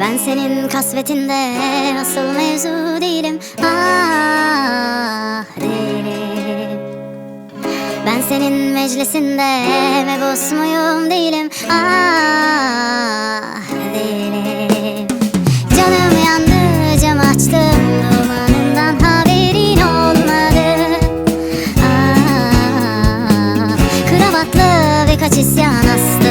Ben senin kasvetinde asıl mevzu değilim. Ah değilim Ben senin meclisinde mebus muyum değilim? Ah değilim Canım yandı cam açtım dumanından haberin olmadı. Ah, Kravatlı birkaç isyan astım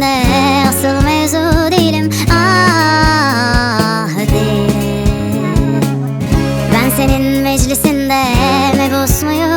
de asıl mevzu değilim. Ah değilim Ben senin meclisinde mebus muyum?